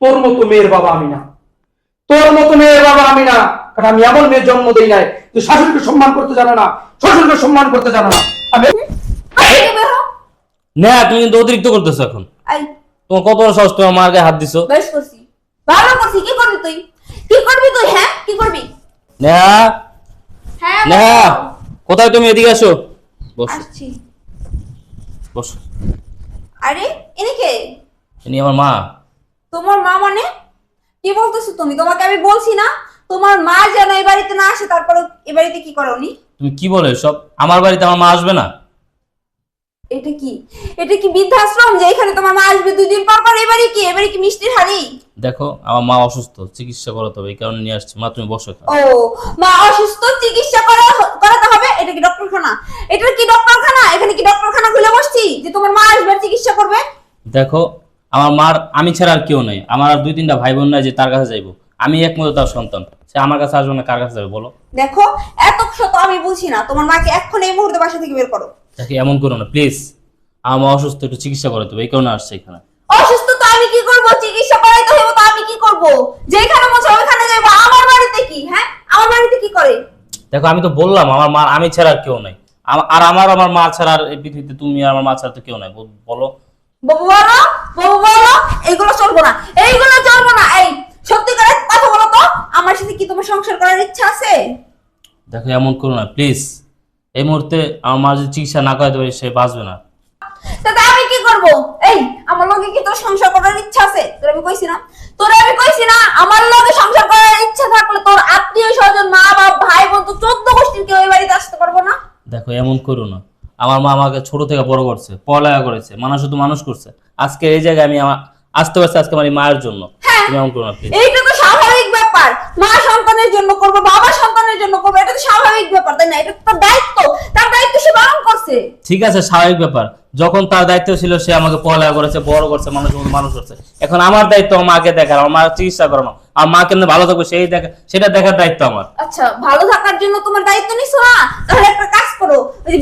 তোর মতো মেয়ের বাবা আমি না। তোর মতো মেয়ের বাবা আমি না। কারণ আমি এমন মেয়ের জন্ম দেই নাই তুই শাশুড়িকে সম্মান করতে জানো না শ্বশুরকে সম্মান করতে জানো না। আমি না তুমি কিন্তু অতিরিক্ত করতেছো এখন। তোমার কত বড় সাহস তোমার মার গায়ে হাত দিছো? বেশ করছি। ভালো করছি কি করবি তুই? কি করবি তুই হ্যাঁ? কি করবি? নেহা হ্যাঁ নেহা কোথায় তুমি? এদিকে আসো। বসো। আসছি। বসো। আরে ইনি কে ইনি আমার মা। তোমার মা মানে? কি বলতেছো তুমি? তোমাকে আমি বলছি না তোমার মা যেন এই বাড়িতে না আসে তারপরে এ বাড়িতে কি করো উনি তুমি কি বলে সব? আমার বাড়িতে আমার মা আসবে না? এটা কি? এটা কি বৃদ্ধাশ্রম যে এখানে তোমার মা আসবে দুই দিন পর? পর এবারে কি? এবারে কি মিষ্টির হাড়ি? দেখো আমার মা অসুস্থ চিকিৎসা করাতে হবে এই কারণে নিয়ে আসছি। মা তুমি বসো এখানে। ও মা অসুস্থ চিকিৎসা করা করাতে হবে? এটা কি ডক্টরখানা? এটা কি ডক্টরখানা? এখানে কি ডক্টরখানা খুলে বসছি যে তোমার মা আসবে আর চিকিৎসা করবে? দেখো আমার মার আমি ছাড়া আর কেউ নেই। আমার আর দুই তিনটা ভাই বোন নাই যে তার কাছে যাইবো। আমি একমাত্র তার সন্তান। সে আমার কাছে আসবে না কার কাছে যাবে বলো। দেখো এত শত আমি বুঝি না। তোমার মাকে এখন এই মুহূর্তে বাসা থেকে বের করো। দেখো এমন করো না প্লিজ আমার অসুস্থ একটু চিকিৎসা করাতে হবে এই কারণে আসছে এখানে। অসুস্থ তো আমি কি করব? চিকিৎসা করাইতে হবে তো আমি কি করব? যেখানে মনে ওইখানে যাব আমার বাড়িতে কি হ্যাঁ? আমার বাড়িতে কি করে? দেখো আমি তো বললাম আমার মা আমি ছাড়া আর কেউ নাই। আর আমার আমার মা ছাড়া আর এই পৃথিবীতে তুমি আর আমার মা ছাড়া তো কেউ নাই বল- বলো। বাবু বলো বাবু এইগুলো চলবো না। এইগুলো চলবো না। এই সত্যি করে কথা বলো তো আমার সাথে কি তোমার সংসার করার ইচ্ছা আছে? দেখো এমন করো না প্লিজ এই মুহূর্তে আমার মা যদি চিকিৎসা না করাতে পারে সে বাঁচবে না। তাতে আমি কি করব? এই আমার লগে কি তোর সংসার করার ইচ্ছা আছে? তোর আমি কইছি না। তোর আমি কইছি না আমার লগে সংসার করার ইচ্ছা থাকলে তোর আত্মীয় স্বজন মা বাপ ভাই বোন তো চোদ্দ গোষ্ঠীর কেউ এই বাড়িতে আসতে পারব না। দেখো এমন করো না। আমার মা আমাকে ছোট থেকে বড় করছে পড়ালেখা করেছে মানুষ শুধু মানুষ করছে। আজকে এই জায়গায় আমি আমার আসতে পারছি আজকে আমার মায়ের জন্য। হ্যাঁ। তুমি এমন করো না এইটা তো স্বাভাবিক ব্যাপার। মা সন্তানের জন্য করবে বাবা সন্তানের জন্য করবে এটা তো স্বাভাবিক ব্যাপার তাই না? এটা তো তার দায়িত্ব তার দায়িত্ব সে পালন করছে। ঠিক আছে স্বাভাবিক ব্যাপার। যখন তার দায়িত্ব ছিল সে আমাকে পড়ালেখা করেছে বড় করছে মানুষ মানুষ করছে। এখন আমার দায়িত্ব মাকে দেখার আমার মার চিকিৎসা করানো। আর মা কেন ভালো থাকবে সেই দেখা সেটা দেখার দায়িত্ব আমার। আচ্ছা ভালো থাকার জন্য তোমার দায়িত্ব নিছো না তাহলে একটা কাজ করো ওই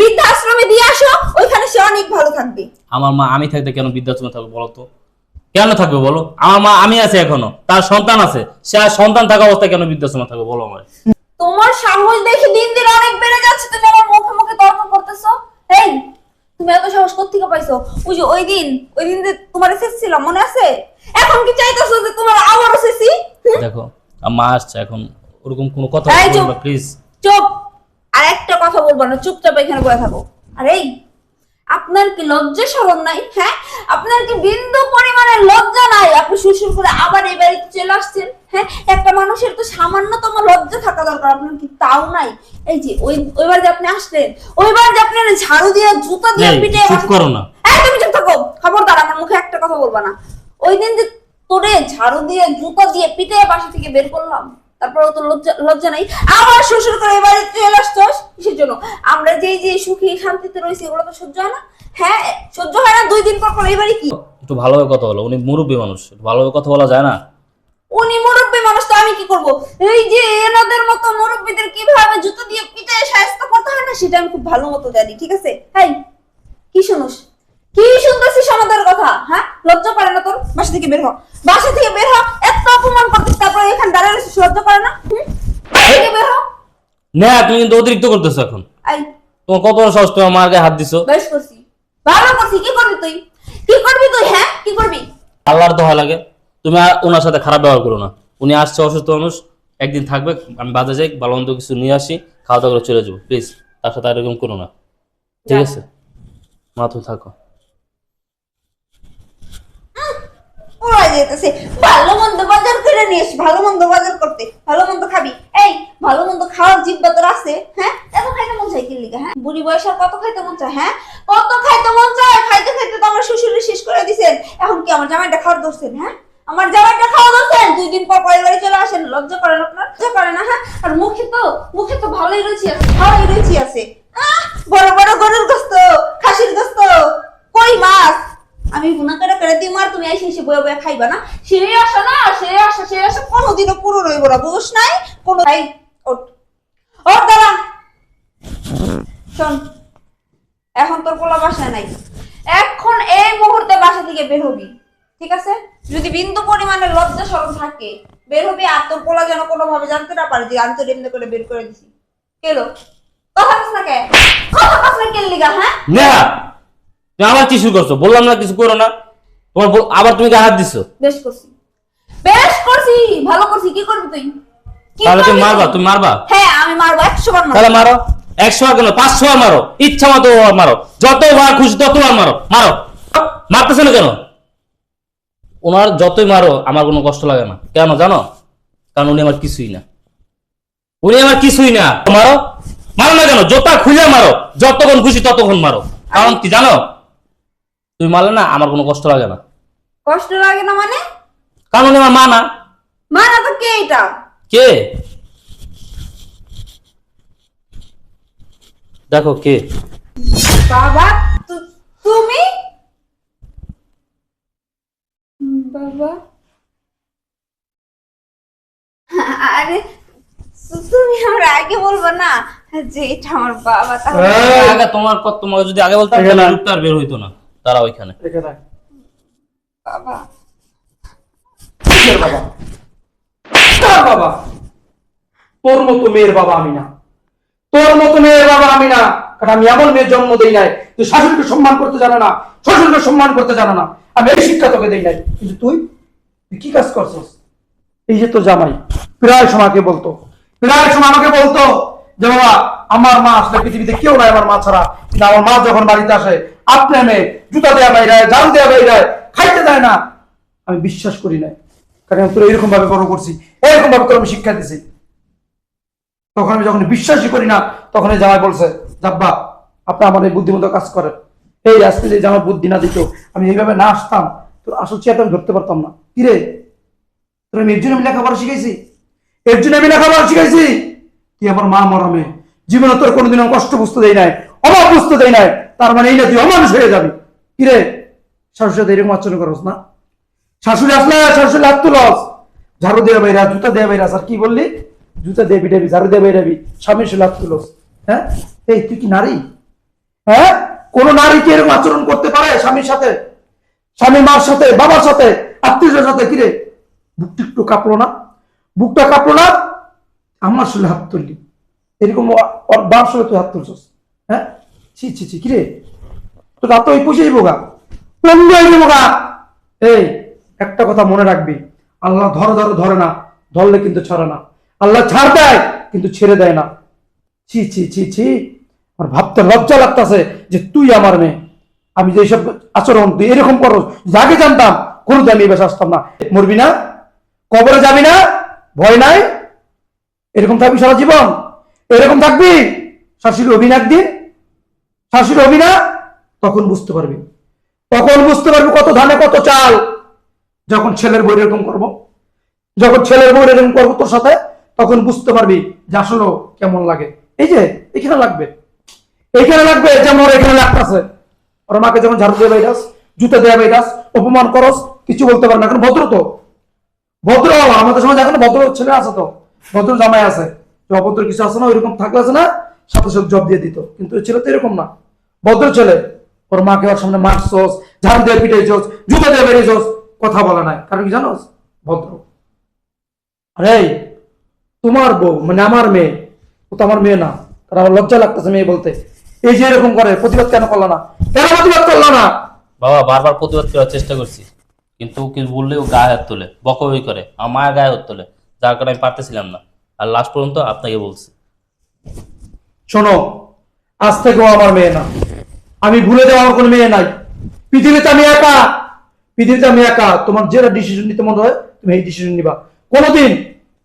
বৃদ্ধাশ্রমে দিয়ে আসো ওইখানে সে অনেক ভালো থাকবে আমার মা আমি থাকতে কেন বৃদ্ধাশ্রমে থাকবে বলো তো? কেন থাকবে বলো? আমার মা আমি আছি এখনও তার সন্তান আছে সে আর সন্তান থাকা অবস্থায় কেন বৃদ্ধাশ্রমে থাকবে বলো আমার তোমার সাহস দেখে দিন দিন অনেক বেড়ে যাচ্ছে তুমি আমার মুখে মুখে তর্ক করতেছো। এই তুমি এত সাহস কোথেকে পাইছো? ওই যে ওই দিন ওই দিন যে তোমার এসেছিলাম মনে আছে? এখন কি চাইতেছো যে তোমার আবার এসেছি দেখো মা আসছে এখন ওরকম কোনো কথা। বলবে প্লিজ চুপ। আর একটা কথা বলব না চুপচাপ এখানে বসে থাকো। আর এই আপনার কি লজ্জা শরম নাই? হ্যাঁ? আপনার কি বিন্দু পরিমাণের লজ্জা নাই? আপনি শ্বশুর করে আবার এই বাড়িতে চলে আসছেন হ্যাঁ? একটা মানুষের তো সামান্যতম লজ্জা থাকা দরকার আপনার কি তাও নাই? এই যে ওই ওইবার যে আপনি আসলেন ওইবার যে আপনি ঝাড়ু দিয়ে জুতো দিয়ে পিটে চুপ করো না। এই তুমি চুপ থাকো। খবরদার আমার মুখে একটা কথা বলবা না। ওই দিন যে তোরে ঝাড়ু দিয়ে জুতো দিয়ে পিটে বাসা থেকে বের করলাম তারপর তো লজ্জা লজ্জা নাই। আবার শ্বশুর করে এবারে চলে আসছস কিসের জন্য? আমরা যেই যে সুখী শান্তিতে রয়েছি এগুলো তো সহ্য হয় না। হ্যাঁ সহ্য হয় না দুই দিন পর পর এবারে কি? একটু ভালোভাবে কথা বলো উনি মুরব্বী মানুষ ভালোভাবে কথা বলা যায় না? উনি মুরব্বী মানুষ তো আমি কি করব? এই যে এনাদের মতো মুরব্বীদের কীভাবে জুতো দিয়ে পিটে সাহায্য করতে হয় না সেটা আমি খুব ভালো মতো জানি ঠিক আছে? হাই কি শুনোস? কি শুনতেছিস আমাদের কথা হ্যাঁ? লজ্জা করে না তোর? বাসা থেকে বের হ। বাসা থেকে বের হ এত অপমান করতিস তারপর এখানে দাঁড়িয়ে রয়েছিস লজ্জা করে না? থেকে বের হ। না তুমি কিন্তু অতিরিক্ত করতেছো এখন। আই। তোমার কত বড় সাহস তোমার মার গায়ে হাত দিছো? বেশ করছি। ভালো করছি কি করবি তুই? কি করবি তুই হ্যাঁ? কি করবি? আল্লাহর দোহা লাগে। তুমি আর ওনার সাথে খারাপ ব্যবহার করো না। উনি আসছে অসুস্থ মানুষ একদিন থাকবে আমি বাজারে যাই ভালো মন্দ কিছু নিয়ে আসি খাওয়া দাওয়া করে চলে যাব। প্লিজ তার সাথে আর এরকম করো না। ঠিক আছে? মা তুমি থাকো ওরা যেতেছে ভালো মন্দ বাজার করে নিয়ে এসে, ভালো মন্দ বাজার করতে। ভালো মন্দ খাবি। এই, ভালো মন্দ খাওয়ার জিব্বা তোর আছে হ্যাঁ? এত খাইতে মন চাই কি হ্যাঁ? বুড়ি বয়স কত খাইতে মন চায় হ্যাঁ? কত খাইতে মন চায়? খাইতে খাইতে তো আমার শ্বশুরে শেষ করে দিছেন। এখন কি আমার জামাইটা খাওয়ার ধরছেন হ্যাঁ? আমার জামাইটা খাওয়া ধরছেন? দুই দিন পর পরের বাড়ি চলে আসেন, লজ্জা করেন আপনার? লজ্জা করে না হ্যাঁ? আর মুখে তো মুখে তো ভালোই রুচি আছে, ভালোই রুচি আছে। বড় বড় গরুর গোস্ত, খাসির গোস্ত। কই মাছ? আমি গুনা করে দিই মার তুমি এসে এসে বয়ে বয়ে খাইবা না। সে আসা না সে আসা সে আসা কোনোদিনও পুরো রইব না বুঝ নাই? কোনো দাঁড়া। শোন, এখন তোর নাই। এখন এই মুহূর্তে বাসা থেকে বের হবি, ঠিক আছে? যদি বিন্দু পরিমাণে লজ্জা সরম থাকে, বের হবি আর তোর পোলা যেন কোনোভাবে জানতে না পারে যে আমি এমনি করে বের করে দিছি। কেলো কথা না কে? কথা না কেন লিগা হ্যাঁ? তুমি আবার কি শুরু করছ? বললাম না কিছু করো না। তোমার আবার তুমি হাত দিছো? বেশ করছি। বেশ করছি ভালো করছি। কি করবি তুই? তাহলে তুমি মারবা তুমি মারবা? হ্যাঁ আমি মারবো। একশো বার মারবো। তাহলে মারো। একশো বার কেন? পাঁচশো বার মারো। ইচ্ছা মতো মারো। যতবার খুশি ততবার মারো। মারো। মারতেছে না কেন? ওনার যতই মারো আমার কোনো কষ্ট লাগে না। কেন জানো? কারণ উনি আমার কিছুই না। উনি আমার কিছুই না। মারো। মারো না কেন? জোতা খুঁজে মারো। যতক্ষণ খুশি ততক্ষণ মারো। কারণ কি জানো? তুমি মারলে না আমার কোনো কষ্ট লাগে না। কষ্ট লাগে না মানে? কারণ উনি আমার মা না। মা না তো কে এটা? কে? দেখো কে। বাবা তুমি? বাবা। আরে তুমি আমার আগে বলব না যে এটা আমার বাবা তাহলে আগে তোমার কত তোমাকে যদি আগে বলতাম তাহলে বের হইতো না। তারা ওইখানে। বাবা। তোর মতো মেয়ের বাবা আমি না। তোর মতো মেয়ের বাবা আমি না। কারণ আমি এমন মেয়ের জন্ম দেই নাই। তুই শাশুড়িকে সম্মান করতে জানো না। শ্বশুরকে সম্মান করতে জানো না। আমি এই শিক্ষা তোকে দেই নাই। কিন্তু তুই তুই কি কাজ করছিস? এই যে তো জামাই। প্রায় সময় আমাকে বলতো। প্রায় সময় আমাকে বলতো যে বাবা আমার মা আসলে পৃথিবীতে কেউ নাই আমার মা ছাড়া। কিন্তু আমার মা যখন বাড়িতে আসে, আপনি মেয়ে জুতা দেওয়া বাইরায় জাল দেওয়া বাইরায় খাইতে দেয় না। আমি বিশ্বাস করি না কারণ আমি তোর এরকম ভাবে বড় করছি এরকম ভাবে তোর আমি শিক্ষা দিছি। তখন আমি যখন বিশ্বাসই করি না, তখন এই জামাই বলছে যাব্বা আপনি আমার এই বুদ্ধিমতো কাজ করেন। এই আজকে যে আমার বুদ্ধি না দিত, আমি এইভাবে না আসতাম, তোর আসল চেয়ারটা আমি ধরতে পারতাম না। কিরে তোর আমি এর জন্য আমি লেখাপড়া শিখেছি এর জন্য আমি লেখাপড়া শিখেছি তুই আমার মা মরমে। জীবনে তোর কোনোদিন কষ্ট বুঝতে দেয় নাই, অভাব বুঝতে দেয় নাই, তার মানে এই না তুই অমানুষ হয়ে যাবি। কিরে শাশুর সাথে এরকম আচরণ করস না? শাশুড়ি আসলে শাশুড়ি হাত তুলস। ঝাড়ু দিয়ে বাইরা জুতা দিয়ে বাইরা আর কি বললি? জুতা দিয়ে বিটাবি ঝাড়ু দিয়ে বাইরাবি স্বামীর সাথে হাত তুলস। হ্যাঁ? এই, তুই কি নারী? হ্যাঁ? কোন নারী কি এরকম আচরণ করতে পারে স্বামীর সাথে? স্বামী মার সাথে, বাবার সাথে, আত্মীয়দের সাথে কিরে বুকটা একটু কাঁপলো না? বুকটা কাঁপলো না? আমার শুলে হাত তুললি। এরকম ও- ওর বার শুলে তুই হাত তুলছস। হ্যাঁ? ছি ছি ছি, কিরে? তো রাত ওই পুষেই বোগা বোগা এই, একটা কথা মনে রাখবি। আল্লাহ ধরো ধরো, ধরে না। ধরলে কিন্তু ছাড়ে না। আল্লাহ ছাড় দেয়, কিন্তু ছেড়ে দেয় না। ছি ছি ছি ছি। আমার ভাবতে লজ্জা লাগতাছে যে তুই আমার মেয়ে। আমি যে সব আচরণ তুই এরকম করো যাকে জানতাম, কোনোদিন আমি বেশ আসতাম না। মরবি না? কবরে যাবি না? ভয় নাই? এরকম থাকবি সারা জীবন? এরকম থাকবি? শাশুড়ি অভিন একদিন শাশুড়ি অভিনা তখন বুঝতে পারবি। তখন বুঝতে পারবি কত ধানে কত চাল। যখন ছেলের বই এরকম করব। যখন ছেলের বই এরকম করব তোর সাথে, তখন বুঝতে পারবি যে আসলে কেমন লাগে। এই যে, এখানে লাগবে। এখানে লাগবে যেমন এখানে লাগতেছে। ওর মাকে যখন ঝাড়ু দিয়ে বাইরাস জুতা দেওয়া বাইরাস অপমান করস, কিছু বলতে পারে না। এখন ভদ্র তো। ভদ্র আমাদের সমাজে এখন ভদ্র ছেলে আছে তো। ভদ্র জামাই আছে। অভদ্র কিছু আছে না, ওইরকম থাকলে আছে না, সাথে সাথে জব দিয়ে দিত। কিন্তু ছেলে তো এরকম না। ভদ্র ছেলে, ওর মাকে ওর সামনে মারছস, ঝাড়ু দিয়ে পিটাইছস জুতা দিয়ে বেরিয়েছস কথা বলে নাই। কারণ কি জানোস? ভদ্র। আরে তোমার বউ মানে আমার মেয়ে, ও তো আমার মেয়ে না কারণ আমার লজ্জা লাগতেছে মেয়ে বলতে। এই যে এরকম করে, প্রতিবাদ কেন করল না? কেন প্রতিবাদ করল না? বাবা, বারবার প্রতিবাদ করার চেষ্টা করছি। কিন্তু বললে ও গায়ে হাত তোলে, বকবই করে আমার মায়ের গায়ে হাত তোলে, যার কারণে আমি পারতেছিলাম না। আর লাস্ট পর্যন্ত আপনাকে বলছি। শোনো, আজ থেকেও আমার মেয়ে না। আমি ভুলে যাওয়া আমার কোনো মেয়ে নাই। পৃথিবীতে আমি একা। পৃথিবীতে আমি একা। তোমার যেটা ডিসিশন নিতে মনে হয়, তুমি এই ডিসিশন নিবা। কোনোদিন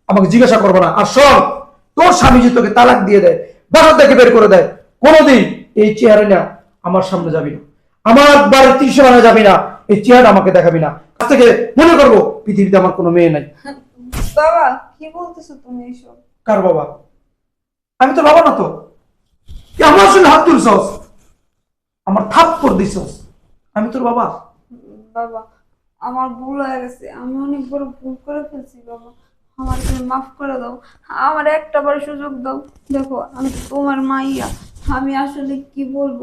আমাকে জিজ্ঞাসা করবে না। আর শোন, তোর স্বামী যদি তোকে তালাক দিয়ে দেয় বাসা থেকে বের করে দেয়, কোনোদিন এই চেহারা না আমার সামনে যাবি না। আমার বাড়ির ত্রিশে যাবি না। এই চেহারা আমাকে দেখাবি না। আজ থেকে মনে করব, পৃথিবীতে আমার কোনো মেয়ে নাই। বাবা কি বলতেছো তুমি এসব? কার বাবা? আমি তো বাবা না তো। আমার সঙ্গে হাত তুলছস। আমার থাপ করে দিছস। আমি তোর বাবা। বাবা আমার ভুল হয়ে গেছে। আমি অনেক বড় ভুল করে ফেলছি বাবা। আমার তুমি মাফ করে দাও। আমার একটা বার সুযোগ দাও। দেখো আমি তোমার মাইয়া। আমি আসলে কি বলব?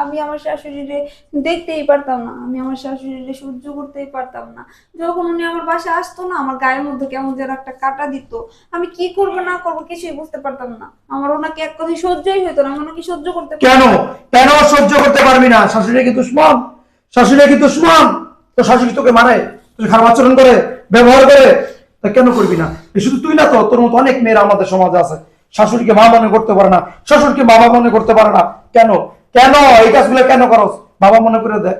আমি আমার শাশুড়িরে দেখতেই পারতাম না আমি আমার শাশুড়িরে সহ্য করতেই পারতাম না। যখন উনি আমার বাসায় আসতো না আমার গায়ের মধ্যে কেমন যেন একটা কাটা দিত। আমি কি করব না করব কিছুই বুঝতে পারতাম না। আমার ওনাকে এক কথায় সহ্যই হতো না আমি ওনাকে সহ্য করতে কেন। কেন সহ্য করতে পারবি না? শাশুড়ি কি দুশ্মন? শাশুড়ি কি দুশ্মন? তো শাশুড়ি তোকে মারে তুই খারাপ আচরণ করে ব্যবহার করে তা কেন করবি না? শুধু তুই না তো তোর মতো অনেক মেয়েরা আমাদের সমাজে আছে। শাশুড়িকে মা মনে করতে পারে না শ্বশুরকে বাবা মনে করতে পারে না। কেন? কেন? এই কাজগুলো কেন করস? বাবা মনে করে দেখ।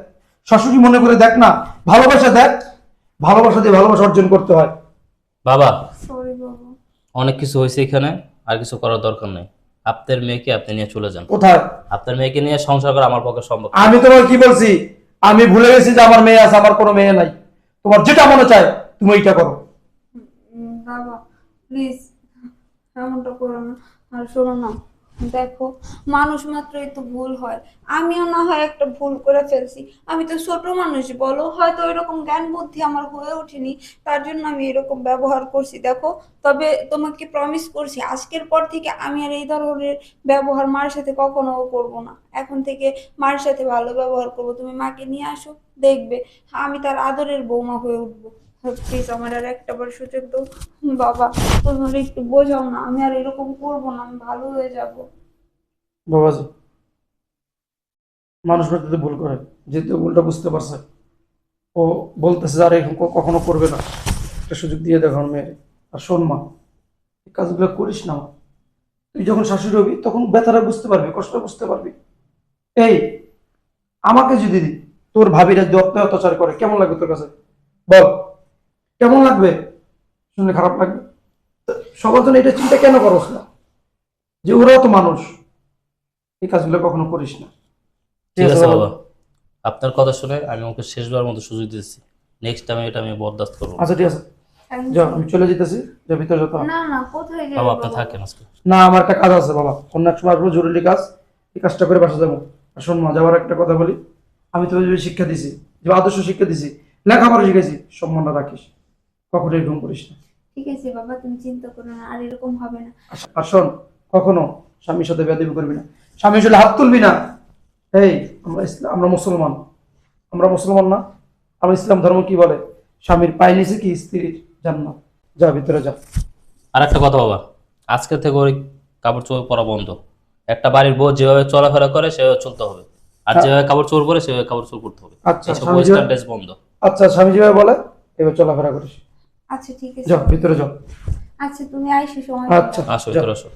শাশুড়ি মনে করে দেখ না। ভালোবাসা দেখ। ভালোবাসা দিয়ে ভালোবাসা অর্জন করতে হয়। বাবা অনেক কিছু হয়েছে এখানে আর কিছু করার দরকার নেই। আপনার মেয়েকে আপনি নিয়ে চলে যান। কোথায়? আপনার মেয়েকে নিয়ে সংসার করা আমার পক্ষে সম্ভব আমি তোমার কি বলছি? আমি ভুলে গেছি যে আমার মেয়ে আছে আমার কোনো মেয়ে নাই। তোমার যেটা মনে চায় তুমি এইটা করো। বাবা প্লিজ এমনটা করো না। আর শোনো না। দেখো, মানুষ মাত্রই তো ভুল হয়। আমিও না হয় একটা ভুল করে ফেলছি। আমি তো ছোট মানুষ, বলো? হয়তো এরকম জ্ঞান বুদ্ধি আমার হয়ে ওঠেনি, তার জন্য আমি এরকম ব্যবহার করছি। দেখো, তবে তোমাকে প্রমিস করছি, আজকের পর থেকে আমি আর এই ধরনের ব্যবহার মার সাথে কখনো করব না। এখন থেকে মার সাথে ভালো ব্যবহার করব। তুমি মাকে নিয়ে আসো, দেখবে, আমি তার আদরের বৌমা হয়ে উঠবো। প্লিজ আমার আর একটা বার সুযোগ দাও। বাবা, তোমার একটু বোঝাও না, আমি আর এরকম করব না, আমি ভালো হয়ে যাব। বাবাজি, মানুষ হয়তো ভুল করে, যেহেতু ভুলটা বুঝতে পারছে, ও বলতেছে আর এরকম কখনো করবে না। একটা সুযোগ দিয়ে দেখো মেয়ে, আর শোন মা, এই কাজগুলো করিস না। তুই যখন শাশুড়ি হবি, তখন ব্যথাটা বুঝতে পারবি, কষ্ট বুঝতে পারবি। এই, আমাকে যদি তোর ভাবিরা অত্যায় অত্যাচার করে, কেমন লাগবে তোর কাছে? বল। কেমন লাগবে? শুনে খারাপ লাগবে। সবার জন্য এটা চিন্তা কেন করস না? যে ওরাও তো মানুষ। এই কাজগুলো কখনো করিস না। ঠিক আছে বাবা। আপনার কথা শুনে আমি ওকে শেষবার মতো সুযোগ দিয়েছি। নেক্সট টাইম এটা আমি বরদাস্ত করব। আচ্ছা ঠিক আছে। যাও আমি চলে যেতেছি। যা ভিতরে যেতে না না কোথায় যাবে বাবা আপনি থাকেন আজকে। না আমার একটা কাজ আছে বাবা। অন্য এক সময় আসব জরুরি কাজ। এই কাজটা করে বাসা যাব। আর শোন মা যাওয়ার একটা কথা বলি। আমি তোকে যে শিক্ষা দিছি যে আদর্শ শিক্ষা দিছি লেখাপড়া শিখেছি সম্মানটা রাখিস। কখনো এরকম করিস না। ঠিক আছে বাবা তুমি চিন্তা করো না আর এরকম হবে না। আর- আর শোন কখনো স্বামীর সাথে বেয়াদবি করবি না। স্বামী আসলে হাত তুলবি না। এই আমরা ইসলাম আমরা মুসলমান। আমরা মুসলমান না। আমার ইসলাম ধর্ম কি বলে? স্বামীর পায়ে নিচে কি স্ত্রীর জান্নাত? যা ভিতরে যা। আর একটা কথা বাবা আজকে থেকে ওই কাপড় চোপড় পরা বন্ধ। একটা বাড়ির বউ যেভাবে চলাফেরা করে সেভাবে চলতে হবে। আর যেভাবে কাপড় চোপড় পরে সেভাবে কাপড় চোপড় করতে হবে। আচ্ছা ওয়েস্টার্ন ড্রেস বন্ধ। আচ্ছা স্বামী যেভাবে বলে এভাবে চলাফেরা করিস। আচ্ছা ঠিক আছে। যাও ভিতরে যাও। আচ্ছা তুমি আইসো সময় আচ্ছা আসো ভিতরে আসো।